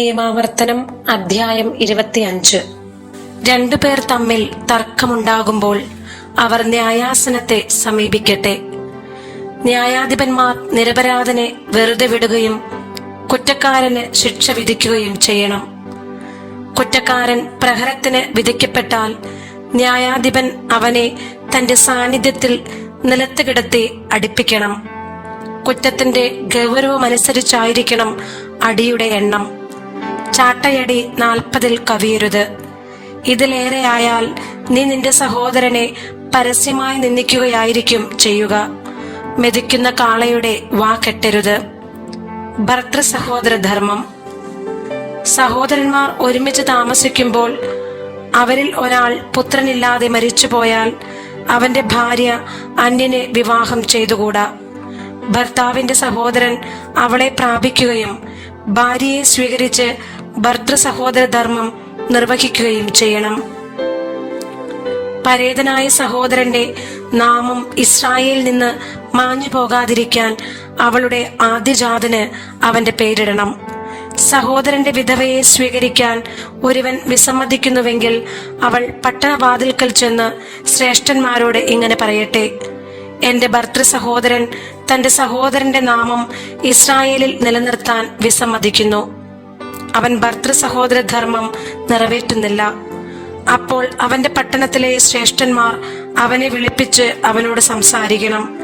നിയമാവർത്തനം അധ്യായം ഇരുപത്തിയഞ്ച്. രണ്ടുപേർ തമ്മിൽ തർക്കമുണ്ടാകുമ്പോൾ അവർ ന്യായാസനത്തെ സമീപിക്കട്ടെ. ന്യായാധിപന്മാർ നിരപരാധനെ വെറുതെ വിടുകയും കുറ്റക്കാരന് ശിക്ഷ വിധിക്കുകയും ചെയ്യണം. കുറ്റക്കാരൻ പ്രഹരത്തിന് വിധിക്കപ്പെട്ടാൽ ന്യായാധിപൻ അവനെ തന്റെ സാന്നിധ്യത്തിൽ നിലത്ത് കിടത്തി അടിപ്പിക്കണം. കുറ്റത്തിന്റെ ഗൗരവമനുസരിച്ചായിരിക്കണം അടിയുടെ എണ്ണം. ചാട്ടയടി നാൽപ്പതിൽ കവിയരുത്. ഇതിലേറെയായാൽ നീ നിന്റെ സഹോദരനെ പരസ്യമായി നിന്ദിക്കുകയായിരിക്കും ചെയ്യുക. മെതിക്കുന്ന കാളയുടെ വാ കെട്ടരുത്. ഭർത്തൃ സഹോദര ധർമ്മം സഹോദരന്മാർ ഒരുമിച്ച് താമസിക്കുമ്പോൾ അവരിൽ ഒരാൾ പുത്രനില്ലാതെ മരിച്ചുപോയാൽ അവന്റെ ഭാര്യ അന്യനെ വിവാഹം ചെയ്തുകൂടാ. ഭർത്താവിന്റെ സഹോദരൻ അവളെ പ്രാപിക്കുകയും ഭാര്യയെ സ്വീകരിച്ച് ഭർത്തൃ സഹോദര ധർമ്മം നിർവഹിക്കുകയും ചെയ്യണം. പരേതനായ സഹോദരന്റെ നാമം ഇസ്രായേലിൽ നിന്ന് മാഞ്ഞു പോകാതിരിക്കാൻ അവളുടെ ആദ്യജാതന് അവന്റെ പേരിടണം. സഹോദരന്റെ വിധവയെ സ്വീകരിക്കാൻ ഒരുവൻ വിസമ്മതിക്കുന്നുവെങ്കിൽ അവൾ പട്ടണവാതിൽക്കൽ ചെന്ന് ശ്രേഷ്ഠന്മാരോട് ഇങ്ങനെ പറയട്ടെ എന്റെ ഭർത്തൃ സഹോദരൻ തന്റെ സഹോദരന്റെ നാമം ഇസ്രായേലിൽ നിലനിർത്താൻ വിസമ്മതിക്കുന്നു. അവൻ ഭർത്തൃ സഹോദര ധർമ്മം നിറവേറ്റുന്നില്ല. അപ്പോൾ അവന്റെ പട്ടണത്തിലെ ശ്രേഷ്ഠന്മാർ അവനെ വിളിപ്പിച്ച് അവനോട് സംസാരിക്കണം.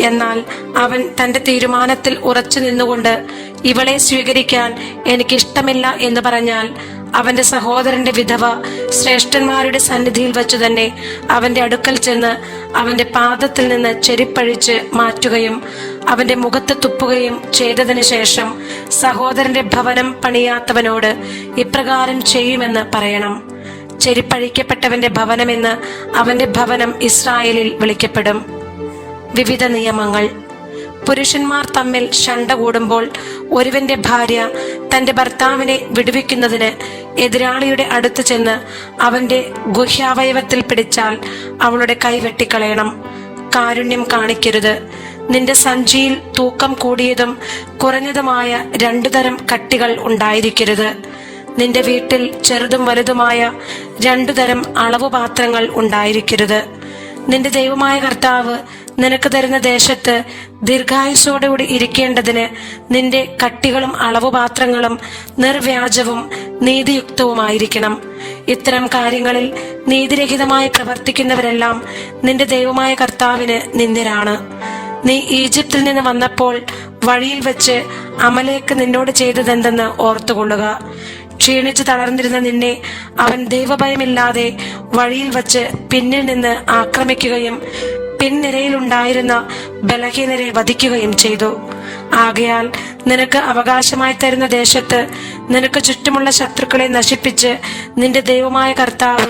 എന്നാൽ അവൻ തന്റെ തീരുമാനത്തിൽ ഉറച്ചു നിന്നുകൊണ്ട് ഇവളെ സ്വീകരിക്കാൻ എനിക്കിഷ്ടമില്ല എന്ന് പറഞ്ഞാൽ അവന്റെ സഹോദരന്റെ വിധവ ശ്രേഷ്ഠന്മാരുടെ സന്നിധിയിൽ വച്ചു തന്നെ അവന്റെ അടുക്കൽ ചെന്ന് അവന്റെ പാദത്തിൽ നിന്ന് ചെരിപ്പഴിച്ച് മാറ്റുകയും അവന്റെ മുഖത്ത് തുപ്പുകയും ചെയ്തതിനു ശേഷം സഹോദരന്റെ ഭവനം പണിയാത്തവനോട് ഇപ്രകാരം ചെയ്യുമെന്ന് പറയണം. ചെരിപ്പഴിക്കപ്പെട്ടവന്റെ ഭവനമെന്ന് അവന്റെ ഭവനം ഇസ്രായേലിൽ വിളിക്കപ്പെടും. വിവിധ നിയമങ്ങൾ. പുരുഷന്മാർ തമ്മിൽ ശണ്ട കൂടുമ്പോൾ ഒരുവന്റെ ഭാര്യ തന്റെ ഭർത്താവിനെ വിടുവിക്കുന്നതിന് എതിരാളിയുടെ അടുത്ത് ചെന്ന് അവന്റെ ഗുഹ്യാവയവത്തിൽ പിടിച്ചാൽ അവളുടെ കൈ വെട്ടിക്കളയണം. കാരുണ്യം കാണിക്കരുത്. നിന്റെ സഞ്ചിയിൽ തൂക്കം കൂടിയതും കുറഞ്ഞതുമായ രണ്ടു തരം കട്ടികൾ ഉണ്ടായിരിക്കരുത്. നിന്റെ വീട്ടിൽ ചെറുതും വലുതുമായ രണ്ടു തരം അളവ് പാത്രങ്ങൾ ഉണ്ടായിരിക്കരുത്. നിന്റെ ദൈവമായ കർത്താവ് നിനക്ക് തരുന്ന ദേശത്ത് ദീർഘായുസോടുകൂടി ഇരിക്കേണ്ടതിന് നിന്റെ കട്ടികളും അളവുപാത്രങ്ങളും നിർവ്യാജവും നീതിയുക്തവുമായിരിക്കണം. ഇത്തരം കാര്യങ്ങളിൽ നീതിരഹിതമായി പ്രവർത്തിക്കുന്നവരെല്ലാം നിന്റെ ദൈവമായ കർത്താവിന് നിന്ദരാണ് നീ ഈജിപ്തിൽ നിന്ന് വന്നപ്പോൾ വഴിയിൽ വെച്ച് അമലേക്ക് നിന്നോട് ചെയ്തതെന്തെന്ന് ഓർത്തുകൊള്ളുക. ക്ഷീണിച്ചു തളർന്നിരുന്ന നിന്നെ അവൻ ദൈവഭയമില്ലാതെ വഴിയിൽ വച്ച് പിന്നിൽ നിന്ന് ആക്രമിക്കുകയും പിൻനിരയിലുണ്ടായിരുന്ന ബലഹീനരെ വധിക്കുകയും ചെയ്തു. ആകയാൽ നിനക്ക് അവകാശമായി തരുന്ന ദേശത്ത് നിനക്ക് ചുറ്റുമുള്ള ശത്രുക്കളെ നശിപ്പിച്ച് നിന്റെ ദൈവമായ കർത്താവ്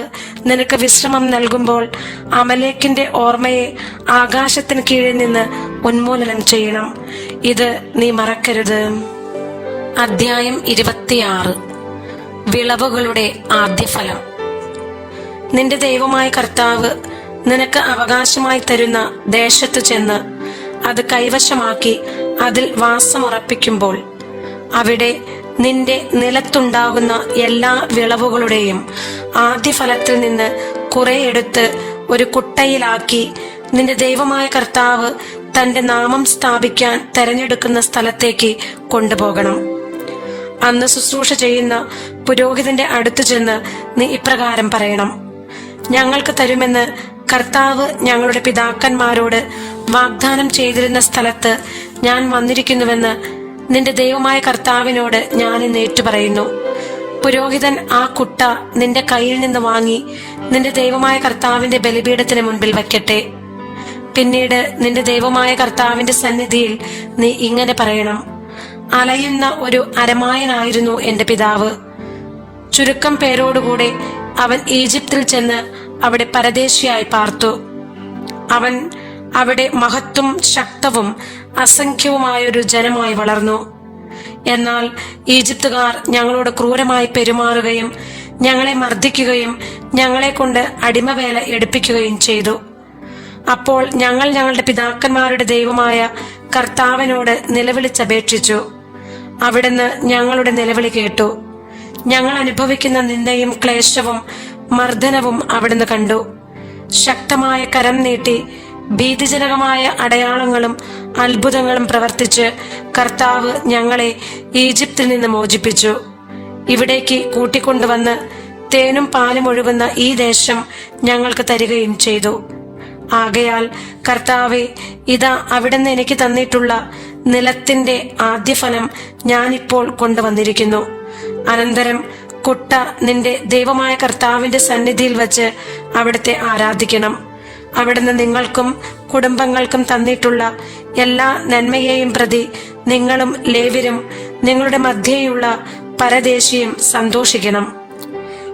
നിനക്ക് വിശ്രമം നൽകുമ്പോൾ അമലേക്കിന്റെ ഓർമ്മയെ ആകാശത്തിന് കീഴിൽ നിന്ന് ഉന്മൂലനം ചെയ്യണം. ഇത് നീ മറക്കരുത്. അദ്ധ്യായം ഇരുപത്തിയാറ്. വിളവുകളുടെ ആദ്യഫലം. നിന്റെ ദൈവമായ കർത്താവ് നിനക്ക് അവകാശമായി തരുന്ന ദേശത്തു ചെന്ന് അത് കൈവശമാക്കി അതിൽ വാസമുറപ്പിക്കുമ്പോൾ അവിടെ നിന്റെ നിലത്തുണ്ടാകുന്ന എല്ലാ വിളവുകളുടെയും ആദ്യഫലത്തിൽ നിന്ന് കുറെ എടുത്ത് ഒരു കുട്ടയിലാക്കി നിന്റെ ദൈവമായ കർത്താവ് തന്റെ നാമം സ്ഥാപിക്കാൻ തെരഞ്ഞെടുക്കുന്ന സ്ഥലത്തേക്ക് കൊണ്ടുപോകണം. അന്ന് ശുശ്രൂഷ ചെയ്യുന്ന പുരോഹിതന്റെ അടുത്തു ചെന്ന് നീ ഇപ്രകാരം പറയണം. ഞങ്ങൾക്ക് തരുമെന്ന് കർത്താവ് ഞങ്ങളുടെ പിതാക്കന്മാരോട് വാഗ്ദാനം ചെയ്തിരുന്ന സ്ഥലത്ത് ഞാൻ വന്നിരിക്കുന്നുവെന്ന് നിന്റെ ദൈവമായ കർത്താവിനോട് ഞാൻ ഇന്ന് ഏറ്റുപറയുന്നു. പുരോഹിതൻ ആ കുട്ട നിന്റെ കയ്യിൽ നിന്ന് വാങ്ങി നിന്റെ ദൈവമായ കർത്താവിന്റെ ബലിപീഠത്തിന് മുൻപിൽ വയ്ക്കട്ടെ. പിന്നീട് നിന്റെ ദൈവമായ കർത്താവിന്റെ സന്നിധിയിൽ നീ ഇങ്ങനെ പറയണം. അലയുന്ന ഒരു അരമായനായിരുന്നു എന്റെ പിതാവ്. ചുരുക്കം പേരോടുകൂടെ അവൻ ഈജിപ്തിൽ ചെന്ന് അവിടെ പരദേശിയായി പാർത്തു. അവൻ അവിടെ മഹത്വം ശക്തവും അസംഖ്യവുമായൊരു ജനമായി വളർന്നു. എന്നാൽ ഈജിപ്തുകാർ ഞങ്ങളോട് ക്രൂരമായി പെരുമാറുകയും ഞങ്ങളെ മർദ്ദിക്കുകയും ഞങ്ങളെ കൊണ്ട് അടിമവേല എടുപ്പിക്കുകയും ചെയ്തു. അപ്പോൾ ഞങ്ങൾ ഞങ്ങളുടെ പിതാക്കന്മാരുടെ ദൈവമായ കർത്താവിനോട് നിലവിളിച്ചപേക്ഷിച്ചു. അവിടുന്ന് ഞങ്ങളുടെ നിലവിളി കേട്ടു. ഞങ്ങൾ അനുഭവിക്കുന്ന നിന്ദയും ക്ലേശവും മർദ്ദനവും അവിടുന്ന് കണ്ടു. ശക്തമായ കരം നീട്ടി ഭീതിജനകമായ അടയാളങ്ങളും അത്ഭുതങ്ങളും പ്രവർത്തിച്ച് കർത്താവ് ഞങ്ങളെ ഈജിപ്തിൽ നിന്ന് മോചിപ്പിച്ചു. ഇവിടേക്ക് കൂട്ടിക്കൊണ്ടുവന്ന് തേനും പാലും ഒഴുകുന്ന ഈ ദേശം ഞങ്ങൾക്ക് തരികയും ചെയ്തു. ആകയാൽ കർത്താവെ ഇതാ അവിടുന്ന് എനിക്ക് തന്നിട്ടുള്ള നിലത്തിന്റെ ആദ്യഫലം ഞാനിപ്പോൾ കൊണ്ടുവന്നിരിക്കുന്നു. അനന്തരം കുട്ട നിന്റെ ദൈവമായ കർത്താവിന്റെ സന്നിധിയിൽ വച്ച് അവിടുത്തെ ആരാധിക്കണം. അവിടുന്ന് നിങ്ങൾക്കും കുടുംബങ്ങൾക്കും തന്നിട്ടുള്ള എല്ലാ നന്മയെയും പ്രതി നിങ്ങളും ലേവരും നിങ്ങളുടെ മധ്യേയുള്ള പരദേശിയും സന്തോഷിക്കണം.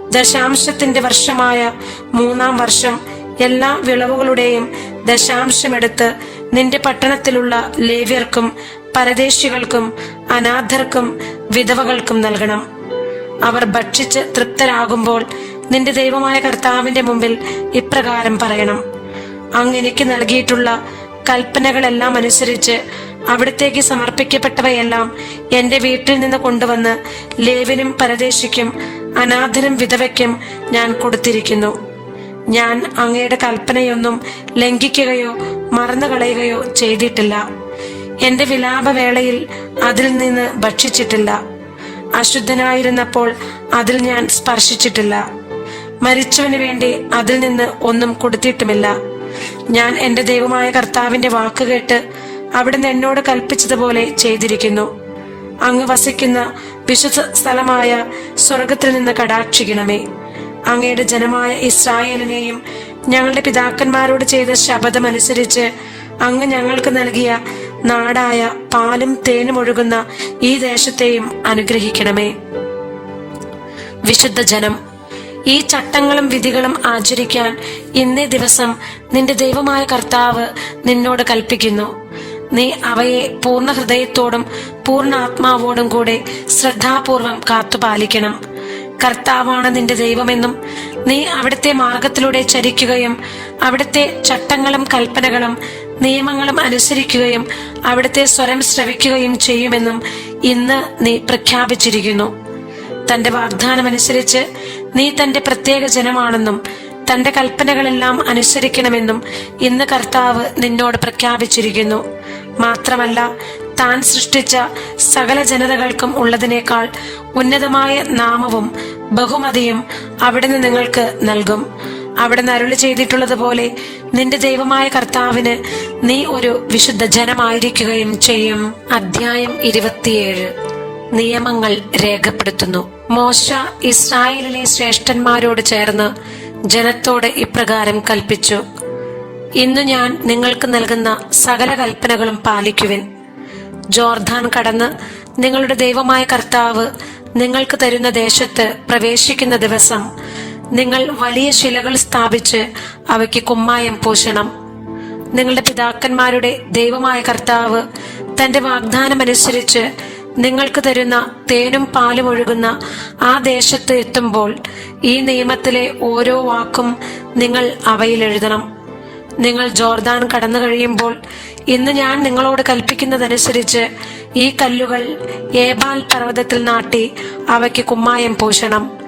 ദശാംശത്തിന്റെ വർഷമായ മൂന്നാം വർഷം എല്ലാ വിളവുകളുടെയും ദശാംശമെടുത്ത് നിന്റെ പട്ടണത്തിലുള്ള ലേവ്യർക്കും പരദേശികൾക്കും അനാഥർക്കും വിധവകൾക്കും നൽകണം. അവർ ഭക്ഷിച്ച് തൃപ്തരാകുമ്പോൾ നിന്റെ ദൈവമായ കർത്താവിന്റെ മുമ്പിൽ ഇപ്രകാരം പറയണം. അങ്ങ് എനിക്ക് നൽകിയിട്ടുള്ള കൽപ്പനകളെല്ലാം അനുസരിച്ച് അവിടത്തേക്ക് സമർപ്പിക്കപ്പെട്ടവയെല്ലാം എന്റെ വീട്ടിൽ നിന്ന് കൊണ്ടുവന്ന് ലേവിനും പരദേശിക്കും അനാഥനും വിധവയ്ക്കും ഞാൻ കൊടുത്തിരിക്കുന്നു. ഞാൻ അങ്ങയുടെ കൽപ്പനയൊന്നും ലംഘിക്കുകയോ മറന്നു കളയുകയോ ചെയ്തിട്ടില്ല. എന്റെ വിലാപവേളയിൽ അതിൽ നിന്ന് ഭക്ഷിച്ചിട്ടില്ല. അശുദ്ധനായിരുന്നപ്പോൾ അതിൽ ഞാൻ സ്പർശിച്ചിട്ടില്ല. മരിച്ചവന് വേണ്ടി അതിൽ നിന്ന് ഒന്നും കൊടുത്തിട്ടുമില്ല. ഞാൻ എന്റെ ദൈവമായ കർത്താവിന്റെ വാക്കുകേട്ട് അവിടുന്ന് എന്നോട് കൽപ്പിച്ചതുപോലെ ചെയ്തിരിക്കുന്നു. അങ്ങ് വസിക്കുന്ന വിശുദ്ധ സ്ഥലമായ സ്വർഗത്തിൽ നിന്ന് കടാക്ഷിക്കണമേ. അങ്ങയുടെ ജനമായ ഇസ്രായേലിനെയും ഞങ്ങളുടെ പിതാക്കന്മാരോട് ചെയ്ത ശപഥമനുസരിച്ച് അങ്ങ് ഞങ്ങൾക്ക് നൽകിയ നാടായ പാലും തേനും ഒഴുകുന്ന ഈ ദേശത്തെയും അനുഗ്രഹിക്കണമേ. വിശുദ്ധ ജനം ഈ ചട്ടങ്ങളും വിധികളും ആചരിക്കാൻ ഇന്നേ ദിവസം നിന്റെ ദൈവമായ കർത്താവ് നിന്നോട് കൽപ്പിക്കുന്നു. നീ അവയെ പൂർണ ഹൃദയത്തോടും പൂർണ ആത്മാവോടും കൂടെ ശ്രദ്ധാപൂർവം കാത്തുപാലിക്കണം. കർത്താവാണ് നിന്റെ ദൈവമെന്നും നീ അവിടുത്തെ മാർഗത്തിലൂടെ ചരിക്കുകയും അവിടുത്തെ ചട്ടങ്ങളും കൽപ്പനകളും നിയമങ്ങളും അനുസരിക്കുകയും അവിടുത്തെ സ്വരം ശ്രവിക്കുകയും ചെയ്യുമെന്നും ഇന്ന് നീ പ്രഖ്യാപിച്ചിരിക്കുന്നു. തന്റെ വാഗ്ദാനം അനുസരിച്ച് നീ തന്റെ പ്രത്യേക ജനമാണെന്നും തന്റെ കൽപ്പനകളെല്ലാം അനുസരിക്കണമെന്നും ഇന്ന് കർത്താവ് നിന്നോട് പ്രഖ്യാപിച്ചിരിക്കുന്നു. മാത്രമല്ല താൻ സൃഷ്ടിച്ച സകല ജനതകൾക്കും ഉള്ളതിനേക്കാൾ ഉന്നതമായ നാമവും ബഹുമതിയും അവിടുന്ന് നിങ്ങൾക്ക് നൽകും. അവിടുന്ന് അരുളി ചെയ്തിട്ടുള്ളതുപോലെ നിന്റെ ദൈവമായ കർത്താവിന് നീ ഒരു വിശുദ്ധ ജനമായിരിക്കുകയും ചെയ്യും. അധ്യായം ഇരുപത്തിയേഴ്. നിയമങ്ങൾ രേഖപ്പെടുത്തുന്നു. മോശ ഇസ്രായേലിലെ ശ്രേഷ്ഠന്മാരോട് ചേർന്ന് ജനത്തോട് ഇപ്രകാരം കൽപ്പിച്ചു. ഇന്ന് ഞാൻ നിങ്ങൾക്ക് നൽകുന്ന സകല കൽപ്പനകളും പാലിക്കുവിൻ. ജോർദാൻ കടന്ന് നിങ്ങളുടെ ദൈവമായ കർത്താവ് നിങ്ങൾക്ക് തരുന്ന ദേശത്ത് പ്രവേശിക്കുന്ന ദിവസം നിങ്ങൾ വലിയ ശിലകൾ സ്ഥാപിച്ച് അവയ്ക്ക് കുമ്മായം പൂശണം. നിങ്ങളുടെ പിതാക്കന്മാരുടെ ദൈവമായ കർത്താവ് തന്റെ വാഗ്ദാനമനുസരിച്ച് നിങ്ങൾക്ക് തരുന്ന തേനും പാലും ഒഴുകുന്ന ആ ദേശത്ത് എത്തുമ്പോൾ ഈ നിയമത്തിലെ ഓരോ വാക്കും നിങ്ങൾ അവയിൽ എഴുതണം. നിങ്ങൾ ജോർദാൻ കടന്നു കഴിയുമ്പോൾ ഇന്ന് ഞാൻ നിങ്ങളോട് കൽപ്പിക്കുന്നതനുസരിച്ച് ഈ കല്ലുകൾ ഏബാൽ പർവതത്തിൽ നാട്ടി അവയ്ക്ക് കുമ്മായം പൂശണം.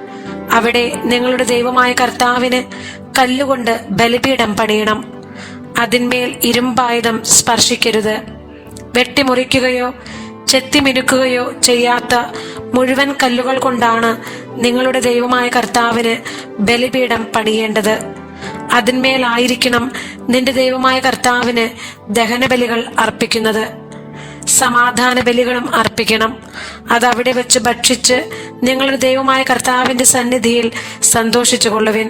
അവിടെ നിങ്ങളുടെ ദൈവമായ കർത്താവിന് കല്ലുകൊണ്ട് ബലിപീഠം പണിയണം. അതിന്മേൽ ഇരുമ്പായുധം സ്പർശിക്കരുത്. വെട്ടിമുറിക്കുകയോ ചെത്തിമിനുക്കുകയോ ചെയ്യാത്ത മുഴുവൻ കല്ലുകൾ കൊണ്ടാണ് നിങ്ങളുടെ ദൈവമായ കർത്താവിന് ബലിപീഠം പണിയേണ്ടത്. അതിന്മേലായിരിക്കണം നിന്റെ ദൈവമായ കർത്താവിന് ദഹനബലികൾ അർപ്പിക്കുന്നത്. സമാധാന ബലികളും അർപ്പിക്കണം. അത് അവിടെ വെച്ച് ഭക്ഷിച്ച് നിങ്ങളുടെ ദൈവമായ കർത്താവിന്റെ സന്നിധിയിൽ സന്തോഷിച്ചു കൊള്ളുവിൻ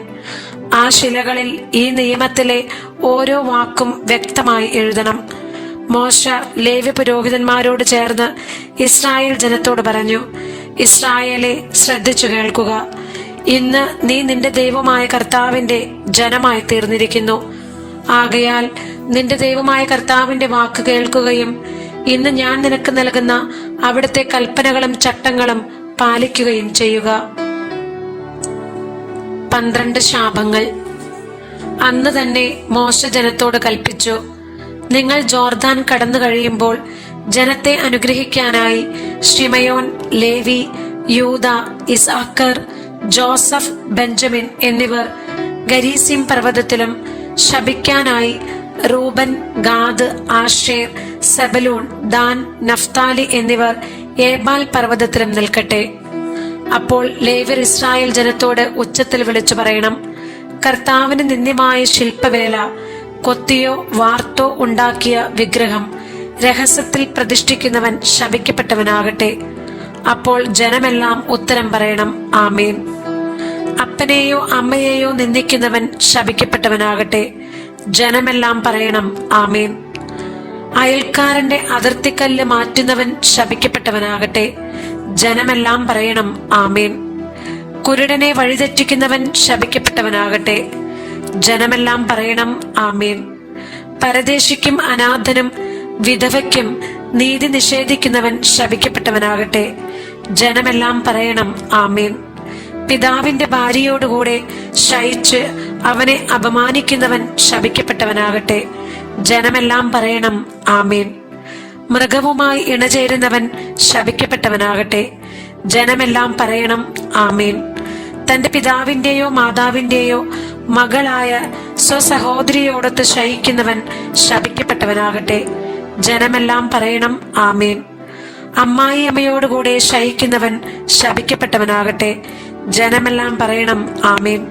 ആ ശിലകളിൽ ഈ നിയമത്തിലെ ഓരോ വാക്കും വ്യക്തമായി എഴുതണം. മോശ ലേവ്യ പുരോഹിതന്മാരോട് ചേർന്ന് ഇസ്രായേൽ ജനത്തോട് പറഞ്ഞു ഇസ്രായേലെ ശ്രദ്ധിച്ചു കേൾക്കുക. ഇന്ന് നീ നിന്റെ ദൈവമായ കർത്താവിന്റെ ജനമായി തീർന്നിരിക്കുന്നു. ആകയാൽ നിന്റെ ദൈവമായ കർത്താവിന്റെ വാക്ക് കേൾക്കുകയും ഇന്ന് ഞാൻ നിനക്ക് നൽകുന്ന അവിടുത്തെ കൽപ്പനകളും ചട്ടങ്ങളും പാലിക്കുകയും ചെയ്യുക. പന്ത്രണ്ട് ശാപങ്ങൾ. അന്ന് തന്നെ മോശ ജനത്തോട് കൽപ്പിച്ചു നിങ്ങൾ ജോർദാൻ കടന്നു കഴിയുമ്പോൾ ജനത്തെ അനുഗ്രഹിക്കാനായി ഷിമയോൻ ലേവി യൂത ഇസാക്കർ ജോസഫ് ബെഞ്ചമിൻ എന്നിവർ ഗരീസിം പർവതത്തിലും ശപിക്കാനായി Reuben Gad Asher Zebulun Dan Naphtali എന്നിവർ ഏബാൽ പർവതത്തിലും നിൽക്കട്ടെ. അപ്പോൾ ലേവർ ഇസ്രായേൽ ജനത്തോട് ഉച്ചത്തിൽ വിളിച്ചു പറയണം കർത്താവിന് നിന്ദ്യമായ ശില്പവേല കൊത്തിയോ വാർത്തോ ഉണ്ടാക്കിയ വിഗ്രഹം രഹസ്യത്തിൽ പ്രതിഷ്ഠിക്കുന്നവൻ ശപിക്കപ്പെട്ടവനാകട്ടെ. അപ്പോൾ ജനമെല്ലാം ഉത്തരം പറയണം ആമേൻ. അപ്പനെയോ അമ്മയെയോ നിന്ദിക്കുന്നവൻ ശപിക്കപ്പെട്ടവനാകട്ടെ. ജനമെല്ലാം പറയണം ആമേൻ. അയൽക്കാരന്റെ അതിർത്തിക്കല്ല് മാറ്റുന്നവൻ ശപിക്കപ്പെട്ടവനാകട്ടെ. ജനമെല്ലാം പറയണം ആമേൻ. കുരുടനെ വഴിതെറ്റിക്കുന്നവൻ ശപിക്കപ്പെട്ടവനാകട്ടെ. ജനമെല്ലാം പറയണം ആമേൻ. പരദേശിക്കും അനാഥനും വിധവയ്ക്കും നീതി നിഷേധിക്കുന്നവൻ ശപിക്കപ്പെട്ടവനാകട്ടെ. ജനമെല്ലാം പറയണം ആമേൻ. പിതാവിന്റെ ഭാര്യയോടുകൂടെ ശയിച്ച് അവനെ അപമാനിക്കുന്നവൻ ശപിക്കപ്പെട്ടവനാകട്ടെ. ജനമെല്ലാം പറയണം ആമേൻ. മൃഗവുമായി ഇണചേരുന്നവൻ ശപിക്കപ്പെട്ടവനാകട്ടെ. ജനമെല്ലാം പറയണം ആമേൻ. തന്റെ പിതാവിന്റെയോ മാതാവിന്റെയോ മകളായ സ്വസഹോദരിയോടൊത്ത് ശയിക്കുന്നവൻ ശപിക്കപ്പെട്ടവനാകട്ടെ. ജനമെല്ലാം പറയണം ആമേൻ. അമ്മായി അമ്മയോടുകൂടെ ശയിക്കുന്നവൻ ശപിക്കപ്പെട്ടവനാകട്ടെ. ജനമെല്ലാം പറയണം ആമേൻ.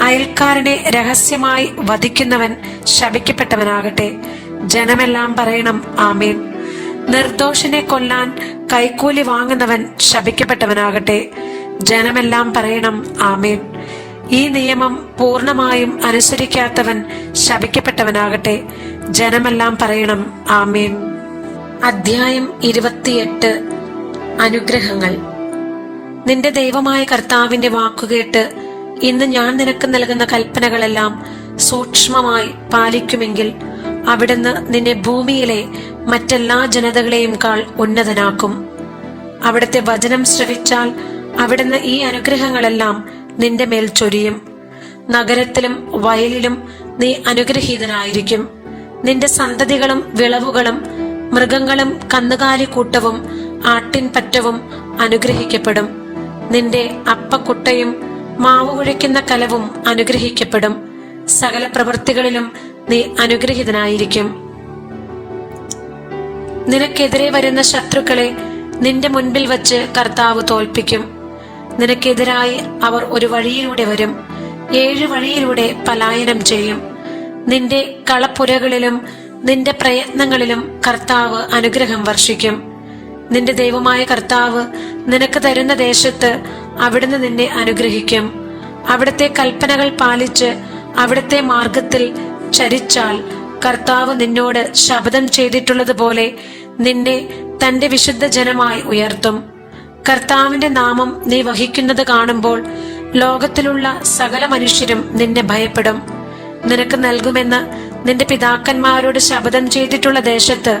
അയൽക്കാരനെ രഹസ്യമായി വധിക്കുന്നവൻ ശപിക്കപ്പെട്ടവനാകട്ടെ. ജനമെല്ലാം പറയണം ആമേൻ. നിർദോഷനെ കൊല്ലാൻ കൈക്കൂലി വാങ്ങുന്നവൻ ശപിക്കപ്പെട്ടവനാകട്ടെ. ജനമെല്ലാം പറയണം ആമേൻ. ഈ നിയമം പൂർണമായും അനുസരിക്കാത്തവൻ ശപിക്കപ്പെട്ടവനാകട്ടെ. ജനമെല്ലാം പറയണം ആമേൻ. അധ്യായം ഇരുപത്തിയെട്ട്. അനുഗ്രഹങ്ങൾ. നിന്റെ ദൈവമായ കർത്താവിന്റെ വാക്കുകേട്ട് ഇന്ന് ഞാൻ നിനക്ക് നൽകുന്ന കൽപ്പനകളെല്ലാം സൂക്ഷ്മമായി പാലിക്കുമെങ്കിൽ അവിടുന്ന് നിന്നെ ഭൂമിയിലെ മറ്റെല്ലാ ജനതകളെയും കാൾ ഉന്നതനാക്കും. അവിടുത്തെ വചനം ശ്രവിച്ചാൽ അവിടുന്ന് ഈ അനുഗ്രഹങ്ങളെല്ലാം നിന്റെ മേൽ ചൊരിയും. നഗരത്തിലും വയലിലും നീ അനുഗ്രഹീതനായിരിക്കും. നിന്റെ സന്തതികളും വിളവുകളും മൃഗങ്ങളും കന്നുകാലിക്കൂട്ടവും ആട്ടിൻപറ്റവും അനുഗ്രഹിക്കപ്പെടും. നിന്റെ അപ്പക്കുട്ടയും മാവ് കുഴയ്ക്കുന്ന കലവും അനുഗ്രഹിക്കപ്പെടും. സകല പ്രവൃത്തികളിലും നീ അനുഗ്രഹിതനായിരിക്കും. നിനക്കെതിരെ വരുന്ന ശത്രുക്കളെ നിന്റെ മുൻപിൽ വച്ച് കർത്താവ് തോൽപ്പിക്കും. നിനക്കെതിരായി അവർ ഒരു വഴിയിലൂടെ വരും. ഏഴു വഴിയിലൂടെ പലായനം ചെയ്യും. നിന്റെ കളപ്പുരകളിലും നിന്റെ പ്രയത്നങ്ങളിലും കർത്താവ് അനുഗ്രഹം വർഷിക്കും. നിന്റെ ദൈവമായ കർത്താവ് നിനക്ക് തരുന്ന ദേശത്ത് അവിടുന്ന് നിന്നെ അനുഗ്രഹിക്കും. അവിടുത്തെ കൽപ്പനകൾ പാലിച്ച് അവിടുത്തെ മാർഗത്തിൽ ചരിച്ചാൽ കർത്താവ് നിന്നോട് ശപഥം ചെയ്തിട്ടുള്ളതുപോലെ നിന്നെ തന്റെ വിശുദ്ധ ജനമായി ഉയർത്തും. കർത്താവിന്റെ നാമം നീ വഹിക്കുന്നത് കാണുമ്പോൾ ലോകത്തിലുള്ള സകല മനുഷ്യരും നിന്നെ ഭയപ്പെടും. നിനക്ക് നൽകുമെന്ന് നിന്റെ പിതാക്കന്മാരോട് ശപഥം ചെയ്തിട്ടുള്ള ദേശത്ത്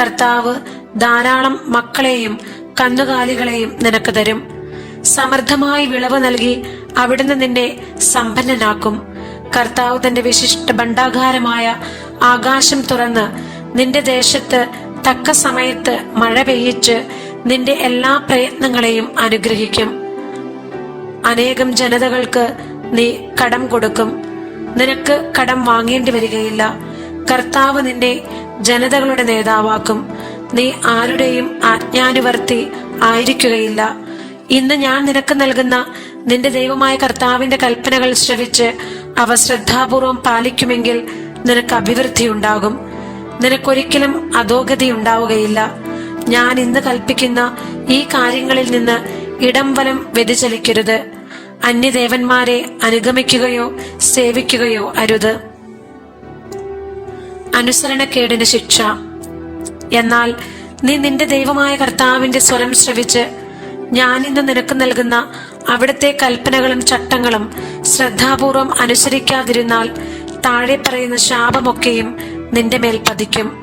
കർത്താവ് ധാരാളം മക്കളെയും കന്നുകാലികളെയും നിനക്ക് തരും. സമൃദ്ധമായി വിളവ് നൽകി അവിടുന്ന് നിന്നെ സമ്പന്നനാക്കും. കർത്താവ് തന്റെ വിശിഷ്ട ഭണ്ഡാകാരമായ ആകാശം തുറന്ന് നിന്റെ ദേശത്ത് തക്ക സമയത്ത് മഴ പെയ്യിച്ച് നിന്റെ എല്ലാ പ്രയത്നങ്ങളെയും അനുഗ്രഹിക്കും. അനേകം ജനതകൾക്ക് നീ കടം കൊടുക്കും. നിനക്ക് കടം വാങ്ങേണ്ടി വരികയില്ല. കർത്താവ് നിന്നെ ജനതകളുടെ നേതാവാക്കും. നീ ആരുടെയും ആജ്ഞാനുവർത്തി ആയിരിക്കുകയില്ല. ഇന്ന് ഞാൻ നിനക്ക് നൽകുന്ന നിന്റെ ദൈവമായ കർത്താവിന്റെ കൽപ്പനകൾ ശ്രവിച്ച് അവ ശ്രദ്ധാപൂർവം പാലിക്കുമെങ്കിൽ നിനക്ക് അഭിവൃദ്ധി ഉണ്ടാകും. നിനക്കൊരിക്കലും അധോഗതി ഉണ്ടാവുകയില്ല. ഞാൻ ഇന്ന് കൽപ്പിക്കുന്ന ഈ കാര്യങ്ങളിൽ നിന്ന് ഇടംവലം വ്യതിചലിക്കരുത്. അന്യദേവന്മാരെ അനുഗമിക്കുകയോ സേവിക്കുകയോ അരുത്. അനുസരണക്കേടിന് ശിക്ഷ. എന്നാൽ നീ നിന്റെ ദൈവമായ കർത്താവിന്റെ സ്വരം ശ്രവിച്ച് ഞാൻ ഇന്ന് നിനക്ക് നൽകുന്ന അവിടുത്തെ കൽപ്പനകളും ചട്ടങ്ങളും ശ്രദ്ധാപൂർവം അനുസരിക്കാതിരുന്നാൽ താഴെ പറയുന്ന ശാപമൊക്കെയും നിന്റെ മേൽ പതിക്കും.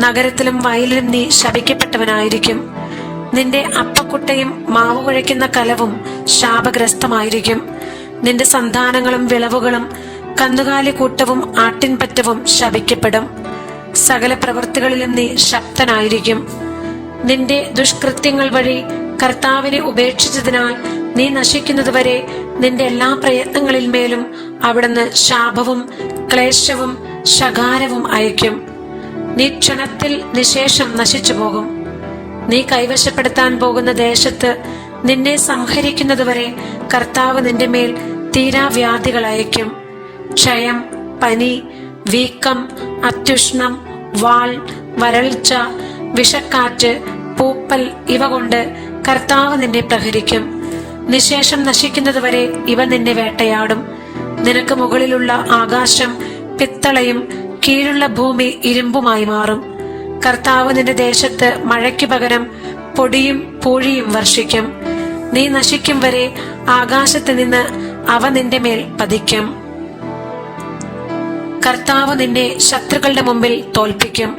നഗരത്തിലും വയലിലും നീ ശപിക്കപ്പെട്ടവനായിരിക്കും. നിന്റെ അപ്പക്കുട്ടയും മാവ് കുഴയ്ക്കുന്ന കലവും ശാപഗ്രസ്തമായിരിക്കും. നിന്റെ സന്താനങ്ങളും വിളവുകളും കന്നുകാലിക്കൂട്ടവും ആട്ടിൻപറ്റവും ശപിക്കപ്പെടും. സകല പ്രവൃത്തികളിലും നീ ശക്തനായിരിക്കും. നിന്റെ ദുഷ്കൃത്യങ്ങൾ വഴി കർത്താവിനെ ഉപേക്ഷിച്ചതിനാൽ നീ നശിക്കുന്നതുവരെ നിന്റെ എല്ലാ പ്രയത്നങ്ങളിൽ മേലും അവിടുന്ന് ശാപവും ക്ലേശവും ശകാരവും അയക്കും നീ ക്ഷണത്തിൽ നിശേഷം നശിച്ചു പോകും. നീ കൈവശപ്പെടുത്താൻ പോകുന്ന ദേശത്ത് നിന്നെ സംഹരിക്കുന്നതുവരെ കർത്താവ് നിന്റെ മേൽ തീരാവ്യാധികൾ അയക്കും ക്ഷയം പനി വീക്കം അത്യുഷ്ണം വാൾ വരൾച്ച വിഷക്കാറ്റ് പൂപ്പൽ ഇവ കൊണ്ട് കർത്താവ് നിന്നെ പ്രഹരിക്കും. നിശേഷം നശിക്കുന്നതുവരെ ഇവ നിന്നെ വേട്ടയാടും. നിനക്ക് മുകളിലുള്ള ആകാശം പിത്തളയും കീഴുള്ള ഭൂമി ഇരുമ്പുമായി മാറും. കർത്താവ് നിന്റെ ദേശത്ത് മഴയ്ക്ക് പകരം പൊടിയും പൂഴിയും വർഷിക്കും. നീ നശിക്കും വരെ ആകാശത്ത് നിന്ന് അവ നിന്റെ മേൽ പതിക്കും. കർത്താവ് നിന്നെ ശത്രുക്കളുടെ മുമ്പിൽ തോൽപ്പിക്കും.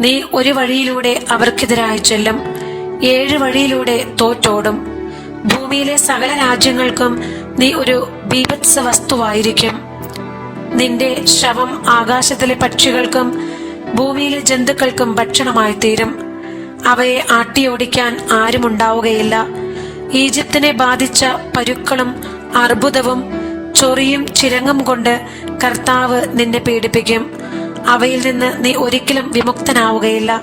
നീ ഒരു വഴിയിലൂടെ അവർക്കെതിരായി ചെല്ലും. ഏഴ് വഴിയിലൂടെ തോറ്റോടും. ഭൂമിയിലെ സകല രാജ്യങ്ങൾക്കും നീ ഒരു ബീഭത്സ വസ്തുവായിരിക്കും. നിന്റെ ശവം ആകാശത്തിലെ പക്ഷികൾക്കും ഭൂമിയിലെ ജന്തുക്കൾക്കും ഭക്ഷണമായി തീരും. അവയെ ആട്ടിയോടിക്കാൻ ആരുമുണ്ടാവുകയില്ല ഈജിപ്തിനെ ബാധിച്ച പരുക്കളും അർബുദവും ചൊറിയും ചിരങ്ങും കൊണ്ട് കർത്താവ് നിന്നെ പീഡിപ്പിക്കും. അവയിൽ നിന്ന് നീ ഒരിക്കലും വിമുക്തനാവുകയില്ല.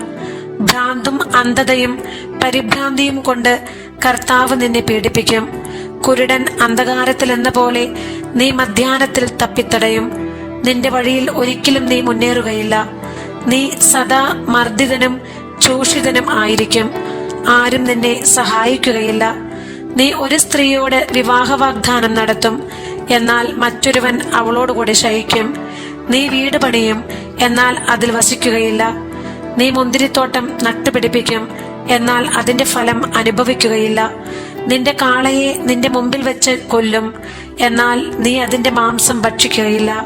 ഭ്രാന്തും അന്ധതയും പരിഭ്രാന്തിയും കൊണ്ട് കർത്താവ് നിന്നെ പീഡിപ്പിക്കും. കുരുടൻ അന്ധകാരത്തിൽ എന്ന പോലെ നീ മധ്യാനത്തിൽ തപ്പിത്തടയും. നിന്റെ വഴിയിൽ ഒരിക്കലും നീ മുന്നേറുകയില്ല. നീ സദാ മർദ്ദിതനും ചൂഷിതനും ആയിരിക്കും. ആരും നിന്നെ സഹായിക്കുകയില്ല. നീ ഒരു സ്ത്രീയോട് വിവാഹ വാഗ്ദാനം നടത്തും. എന്നാൽ മറ്റൊരുവൻ അവളോടുകൂടി ശയിക്കും. നീ വീട് പണിയും എന്നാൽ അതിൽ വസിക്കുകയില്ല. നീ മുന്തിരിത്തോട്ടം നട്ടുപിടിപ്പിക്കും എന്നാൽ അതിന്റെ ഫലം അനുഭവിക്കുകയില്ല. നിന്റെ കാളയെ നിന്റെ മുമ്പിൽ വെച്ച് കൊല്ലും എന്നാൽ നീ അതിന്റെ മാംസം ഭക്ഷിക്കുകയില്ല.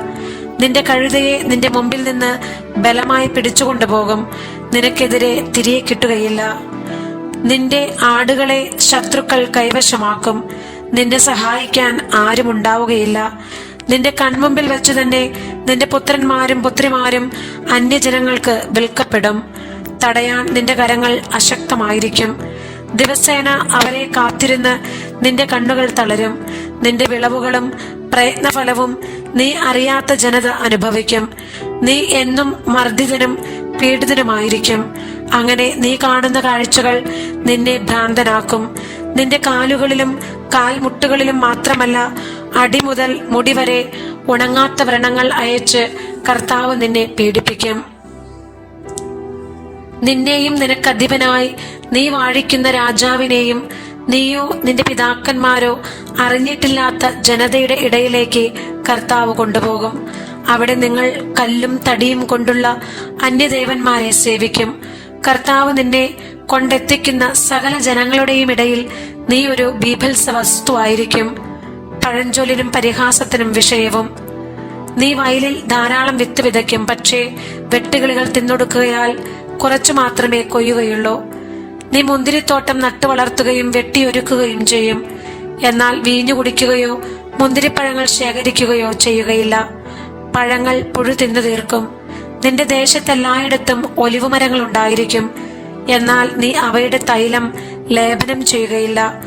നിന്റെ കഴുതയെ നിന്റെ മുമ്പിൽ നിന്ന് ബലമായി പിടിച്ചുകൊണ്ടുപോകും നിനക്കെതിരെ തിരികെ കിട്ടുകയില്ല. നിന്റെ ആടുകളെ ശത്രുക്കൾ കൈവശമാക്കും നിന്നെ സഹായിക്കാൻ ആരും ഉണ്ടാവുകയില്ല. നിന്റെ കൺമുമ്പിൽ വെച്ച് തന്നെ നിന്റെ പുത്രന്മാരും പുത്രിമാരും അന്യജനങ്ങൾക്ക് വിൽക്കപ്പെടും. തടയാൻ നിന്റെ കരങ്ങൾ അശക്തമായിരിക്കും. ദിവസേന അവരെ കാത്തിരുന്ന് നിന്റെ കണ്ണുകൾ തളരും. നിന്റെ വിളവുകളും പ്രയത്നഫലവും നീ അറിയാത്ത ജനത അനുഭവിക്കും. നീ എന്നും മർദ്ദിതനും പീഡിതനുമായിരിക്കും. അങ്ങനെ നീ കാണുന്ന കാഴ്ചകൾ നിന്നെ ഭ്രാന്തനാക്കും. നിന്റെ കാലുകളിലും കാൽമുട്ടുകളിലും മാത്രമല്ല അടി മുതൽ മുടി വരെ ഉണങ്ങാത്ത വ്രണങ്ങൾ അയച്ച് കർത്താവ് നിന്നെ പീഡിപ്പിക്കും. നിന്നെയും നിനക്ക് അധിപനായി നീ വാഴിക്കുന്ന രാജാവിനെയും നീയോ നിന്റെ പിതാക്കന്മാരോ അറിഞ്ഞിട്ടില്ലാത്ത ജനതയുടെ ഇടയിലേക്ക് കർത്താവ് കൊണ്ടുപോകും. അവിടെ നിങ്ങൾ കല്ലും തടിയും കൊണ്ടുള്ള അന്യദേവന്മാരെ സേവിക്കും. കർത്താവ് നിന്നെ കൊണ്ടെത്തിക്കുന്ന സകല ജനങ്ങളുടെയും ഇടയിൽ നീ ഒരു ബീഭത്സ വസ്തുവായിരിക്കും പഴഞ്ചൊല്ലിനും പരിഹാസത്തിനും വിഷയവും. നീ വയലിൽ ധാരാളം വിത്ത് വിതയ്ക്കും പക്ഷേ വെട്ടുകിളികൾ തിന്നൊടുക്കുകയാൽ കുറച്ചു മാത്രമേ കൊയ്യുകയുള്ളൂ. നീ മുന്തിരിത്തോട്ടം നട്ടു വളർത്തുകയും വെട്ടിയൊരുക്കുകയും ചെയ്യും. എന്നാൽ വീഞ്ഞു കുടിക്കുകയോ മുന്തിരിപ്പഴങ്ങൾ ശേഖരിക്കുകയോ ചെയ്യുകയില്ല. പഴങ്ങൾ പുഴു തിന്നു തീർക്കും. നിന്റെ ദേശത്തെല്ലായിടത്തും ഒലിവുമരങ്ങൾ ഉണ്ടായിരിക്കും എന്നാൽ നീ അവയുടെ തൈലം ലേപനം ചെയ്യുകയില്ല.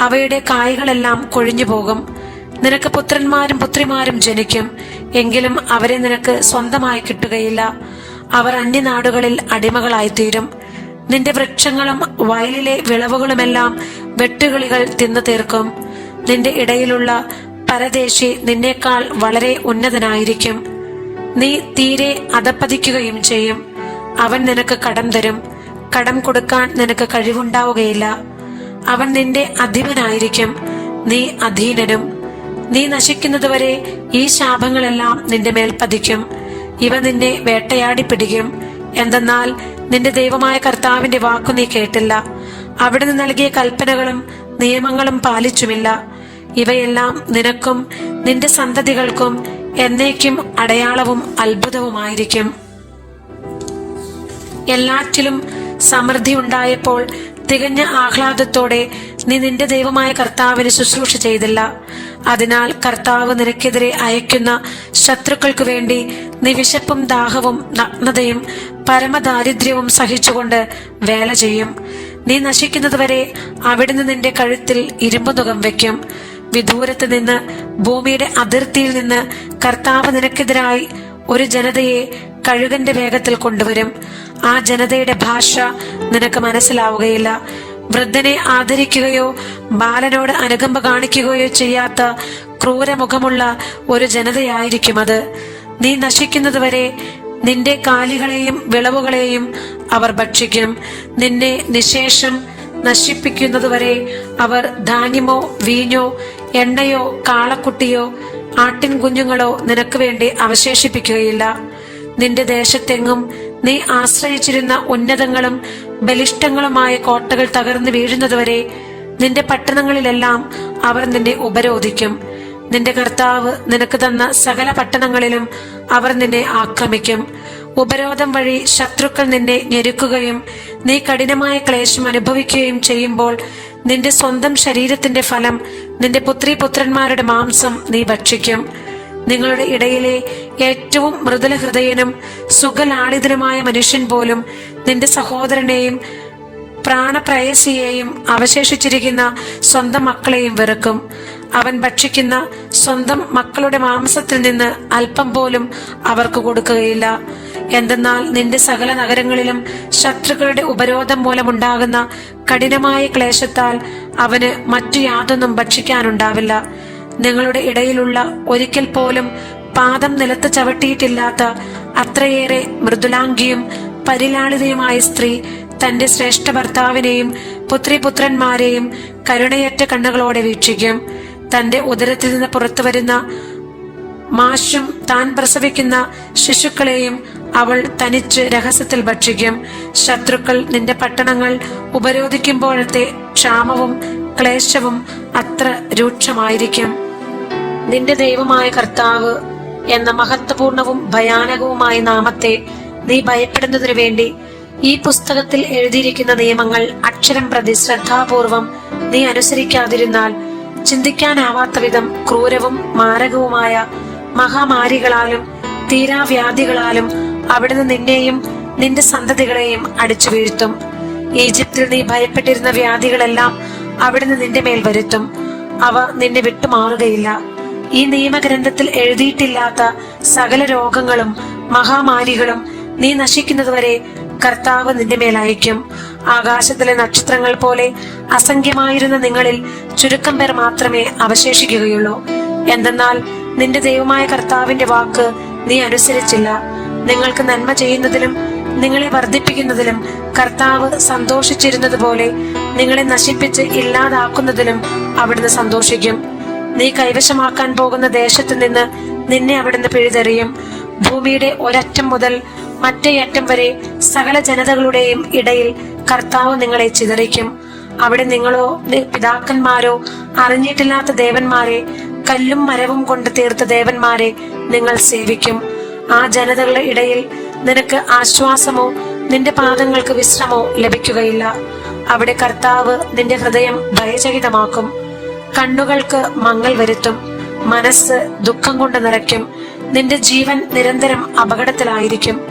അവയുടെ കായ്കളെല്ലാം കൊഴിഞ്ഞു പോകും. നിനക്ക് പുത്രന്മാരും പുത്രിമാരും ജനിക്കും. എങ്കിലും അവരെ നിനക്ക് സ്വന്തമായി കിട്ടുകയില്ല. അവർ അന്യനാടുകളിൽ അടിമകളായിത്തീരും. നിന്റെ വൃക്ഷങ്ങളും വയലിലെ വിളവുകളുമെല്ലാം വെട്ടുകിളികൾ തിന്നു തീർക്കും. നിന്റെ ഇടയിലുള്ള പരദേശി നിന്നേക്കാൾ വളരെ ഉന്നതനായിരിക്കും. നീ തീരെ അതപ്പതിക്കുകയും ചെയ്യും. അവൻ നിനക്ക് കടം തരും. കടം കൊടുക്കാൻ നിനക്ക് കഴിവുണ്ടാവുകയില്ല. അവൻ നിന്റെ അധിപനായിരിക്കും. നീ അധീനനും. നീ നശിക്കുന്നതുവരെ ഈ ശാപങ്ങളെല്ലാം നിന്റെ മേൽ പതിക്കും. ഇവ നിന്നെ വേട്ടയാടി പിടിക്കും എന്തെന്നാൽ നിന്റെ ദൈവമായ കർത്താവിന്റെ വാക്കു നീ കേട്ടില്ല. അവിടുന്ന് നൽകിയ കൽപ്പനകളും നിയമങ്ങളും പാലിച്ചുമില്ല. ഇവയെല്ലാം നിനക്കും നിന്റെ സന്തതികൾക്കും എന്നേക്കും അടയാളവും അത്ഭുതവുമായിരിക്കും. എല്ലാറ്റിലും സമൃദ്ധി ഉണ്ടായപ്പോൾ തികഞ്ഞ ആഹ്ലാദത്തോടെ നീ നിന്റെ ദൈവമായ കർത്താവിന് ശുശ്രൂഷ ചെയ്തില്ല. അതിനാൽ കർത്താവ് നിനക്കെതിരെ അയക്കുന്ന ശത്രുക്കൾക്കു വേണ്ടി നീ വിശപ്പും ദാഹവും നഗ്നതയും പരമദാരിദ്ര്യവും സഹിച്ചുകൊണ്ട് വേല ചെയ്യും. നീ നശിക്കുന്നതുവരെ അവിടുന്ന് നിന്റെ കഴുത്തിൽ ഇരുമ്പ് തുകം വെക്കും വിദൂരത്ത് നിന്ന് ഭൂമിയുടെ അതിർത്തിയിൽ നിന്ന് കർത്താവ് നിനക്കെതിരായി ഒരു ജനതയെ കഴുകന്റെ വേഗത്തിൽ കൊണ്ടുവരും. ആ ജനതയുടെ ഭാഷ നിനക്ക് മനസ്സിലാവുകയില്ല. വൃദ്ധനെ ആദരിക്കുകയോ ബാലനോട് അനുകമ്പ കാണിക്കുകയോ ചെയ്യാത്ത ക്രൂരമുഖമുള്ള ഒരു ജനതയായിരിക്കും അത്. നീ നശിക്കുന്നതുവരെ നിന്റെ കാലികളെയും വിളവുകളെയും അവർ ഭക്ഷിക്കും. നിന്നെ നിശേഷം നശിപ്പിക്കുന്നതുവരെ അവർ ധാന്യമോ വീഞ്ഞോ എണ്ണയോ കാളക്കുട്ടിയോ ആട്ടിൻ കുഞ്ഞുങ്ങളോ നിനക്ക് വേണ്ടി അവശേഷിപ്പിക്കുകയില്ല. നിന്റെ ദേശത്തെങ്ങും നീ ആശ്രയിച്ചിരുന്ന ഉന്നതങ്ങളും ബലിഷ്ടങ്ങളുമായ കോട്ടകൾ തകർന്നു വീഴുന്നതുവരെ നിന്റെ പട്ടണങ്ങളിലെല്ലാം അവർ നിന്നെ ഉപരോധിക്കും. നിന്റെ കർത്താവ് നിനക്ക് തന്ന സകല പട്ടണങ്ങളിലും അവർ നിന്നെ ആക്രമിക്കും. ഉപരോധം വഴി ശത്രുക്കൾ നിന്നെ ഞെരുക്കുകയും നീ കഠിനമായ ക്ലേശം അനുഭവിക്കുകയും ചെയ്യുമ്പോൾ നിന്റെ സ്വന്തം ശരീരത്തിന്റെ ഫലം നിന്റെ പുത്രി പുത്രന്മാരുടെ മാംസം നീ ഭക്ഷിക്കും. നിങ്ങളുടെ ഇടയിലെ ഏറ്റവും മൃദുല ഹൃദയനും സുഖലാളിതനുമായ മനുഷ്യൻ പോലും നിന്റെ സഹോദരനെയും പ്രാണപ്രയസിയെയും അവശേഷിച്ചിരിക്കുന്ന സ്വന്തം മക്കളെയും വെറുക്കും. അവൻ ഭക്ഷിക്കുന്ന സ്വന്തം മക്കളുടെ മാംസത്തിൽ നിന്ന് അല്പം പോലും അവർക്ക് കൊടുക്കുകയില്ല. എന്തെന്നാൽ നിന്റെ സകല നഗരങ്ങളിലും ശത്രുക്കളുടെ ഉപരോധം മൂലമുണ്ടാകുന്ന കഠിനമായ ക്ലേശത്താൽ അവന് മറ്റു യാതൊന്നും ഭക്ഷിക്കാനുണ്ടാവില്ല. നിങ്ങളുടെ ഇടയിലുള്ള ഒരിക്കൽ പോലും പാദം നിലത്ത് ചവിട്ടിയിട്ടില്ലാത്ത അത്രയേറെ മൃദുലാംഗിയും പരിലാളിതയുമായ സ്ത്രീ തന്റെ ശ്രേഷ്ഠ ഭർത്താവിനെയും പുത്രിപുത്രന്മാരെയും കരുണയറ്റ കണ്ണുകളോടെ വീക്ഷിക്കും. തന്റെ ഉദരത്തിൽ നിന്ന് പുറത്തു വരുന്ന മാഷും താൻ പ്രസവിക്കുന്ന ശിശുക്കളെയും അവൾ തനിച്ച് രഹസ്യത്തിൽ ഭക്ഷിക്കും. ശത്രുക്കൾ നിന്റെ പട്ടണങ്ങൾ ഉപരോധിക്കുമ്പോഴത്തെ ക്ഷാമവും ക്ലേശവും അത്ര രൂക്ഷമായിരിക്കും. നിന്റെ ദൈവമായ കർത്താവ് എന്ന മഹത്വപൂർണവും ഭയാനകവുമായ നാമത്തെ നീ ഭയപ്പെടുന്നതിനു വേണ്ടി ഈ പുസ്തകത്തിൽ എഴുതിയിരിക്കുന്ന നിയമങ്ങൾ അക്ഷരം പ്രതി ശ്രദ്ധാപൂർവം നീ അനുസരിക്കാതിരുന്നാൽ ചിന്തിക്കാനാവാത്ത വിധം ക്രൂരവും മാരകവുമായ മഹാമാരികളാലും തീരാവ്യാധികളാലും അവിടുന്ന് നിന്നെയും നിന്റെ സന്തതികളെയും അടിച്ചു വീഴ്ത്തും. ഈജിപ്തിൽ നീ ഭയപ്പെട്ടിരുന്ന വ്യാധികളെല്ലാം അവിടുന്ന് നിന്റെ മേൽ വരുത്തും. അവ നിന്നെ വിട്ടുമാറുകയില്ല. ഈ നിയമഗ്രന്ഥത്തിൽ എഴുതിയിട്ടില്ലാത്ത സകല രോഗങ്ങളും മഹാമാരികളും നീ നശിക്കുന്നതുവരെ കർത്താവ് നിന്റെ മേലയക്കും ആകാശത്തിലെ നക്ഷത്രങ്ങൾ പോലെ അസംഖ്യമായിരുന്ന നിങ്ങളിൽ ചുരുക്കം പേർ മാത്രമേ അവശേഷിക്കുകയുള്ളൂ. എന്തെന്നാൽ നിന്റെ ദൈവമായ കർത്താവിന്റെ വാക്ക് നീ അനുസരിച്ചില്ല. നിങ്ങൾക്ക് നന്മ ചെയ്യുന്നതിലും നിങ്ങളെ വർദ്ധിപ്പിക്കുന്നതിലും കർത്താവ് സന്തോഷിച്ചിരുന്നത് പോലെ നിങ്ങളെ നശിപ്പിച്ച് ഇല്ലാതാക്കുന്നതിലും അവിടുന്ന് സന്തോഷിക്കും. നീ കൈവശമാക്കാൻ പോകുന്ന ദേശത്തു നിന്ന് നിന്നെ അവിടുന്ന് പിഴുതെറിയും. ഭൂമിയുടെ ഒരറ്റം മുതൽ മറ്റേ അറ്റം വരെ സകല ജനതകളുടെയും ഇടയിൽ കർത്താവ് നിങ്ങളെ ചിതറിക്കും. അവിടെ നിങ്ങളോ പിതാക്കന്മാരോ അറിഞ്ഞിട്ടില്ലാത്ത ദേവന്മാരെ കല്ലും മരവും കൊണ്ട് തീർത്ത ദേവന്മാരെ നിങ്ങൾ സേവിക്കും. ആ ജനതകളുടെ ഇടയിൽ നിനക്ക് ആശ്വാസമോ നിന്റെ പാദങ്ങൾക്ക് വിശ്രമോ ലഭിക്കുകയില്ല. അവിടെ കർത്താവ് നിന്റെ ഹൃദയം ഭയചകിതമാക്കും. കണ്ണുകൾക്ക് മങ്ങൽ വരുത്തും. മനസ്സ് ദുഃഖം കൊണ്ട് നിറയ്ക്കും. നിന്റെ ജീവൻ നിരന്തരം അപകടത്തിലായിരിക്കും.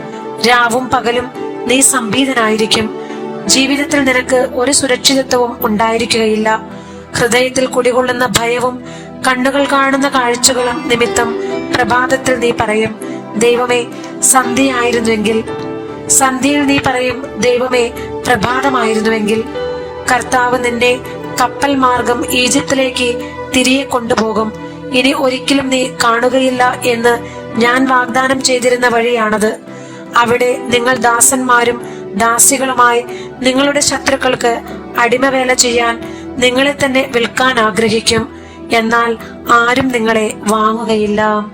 രാവും പകലും നീ സംഭീതനായിരിക്കും. ജീവിതത്തിൽ നിനക്ക് ഒരു സുരക്ഷിതത്വവും ഉണ്ടായിരിക്കുകയില്ല. ഹൃദയത്തിൽ കുടികൊള്ളുന്ന ഭയവും കണ്ണുകൾ കാണുന്ന കാഴ്ചകളും നിമിത്തം പ്രഭാതത്തിൽ നീ പറയും ദൈവമേ സന്ധ്യയായിരുന്നുവെങ്കിൽ സന്ധ്യയിൽ നീ പറയും ദൈവമേ പ്രഭാതമായിരുന്നുവെങ്കിൽ കർത്താവ് നിന്നെ കപ്പൽ മാർഗം ഈജിപ്തിലേക്ക് തിരികെ കൊണ്ടുപോകും. ഇനി ഒരിക്കലും നീ കാണുകയില്ല എന്ന് ഞാൻ വാഗ്ദാനം ചെയ്തിരുന്ന വഴിയാണത്. അവിടെ നിങ്ങൾ ദാസന്മാരും ദാസികളുമായി നിങ്ങളുടെ ശത്രുക്കൾക്ക് അടിമവേല ചെയ്യാൻ നിങ്ങളെ തന്നെ വിൽക്കാൻ ആഗ്രഹിക്കും. എന്നാൽ ആരും നിങ്ങളെ വാങ്ങുകയില്ല.